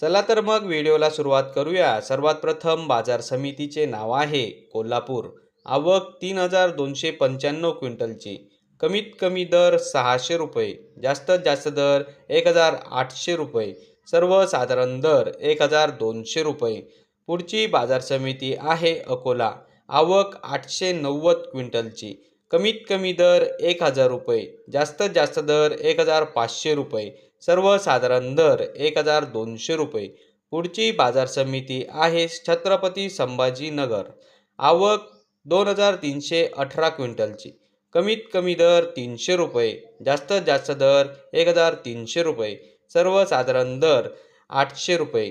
चला तर मग व्हिडिओला सुरुवात करूया. सर्वात प्रथम बाजार समितीचे नाव आहे कोल्हापूर. आवक तीन हजार दोनशे पंच्याण्णव क्विंटलची. कमीत कमी दर सहाशे रुपये. जास्तीत जास्त दर एक हजार आठशे रुपये. सर्वसाधारण दर एक हजार दोनशे रुपये. पुढची बाजार समिती आहे अकोला. आवक आठशे नव्वद क्विंटलची. कमीत कमी दर एक हजार रुपये जास्तीत जास्त दर एक हजार पाचशे रुपये सर्वसाधारण दर एक हजार दोनशे रुपये. पुढची बाजार समिती आहे छत्रपती संभाजीनगर. आवक दोन हजार तीनशे अठरा क्विंटलची. कमीत कमी दर तीनशे रुपये जास्तीत जास्त दर एक हजार तीनशे रुपये सर्वसाधारण दर आठशे रुपये.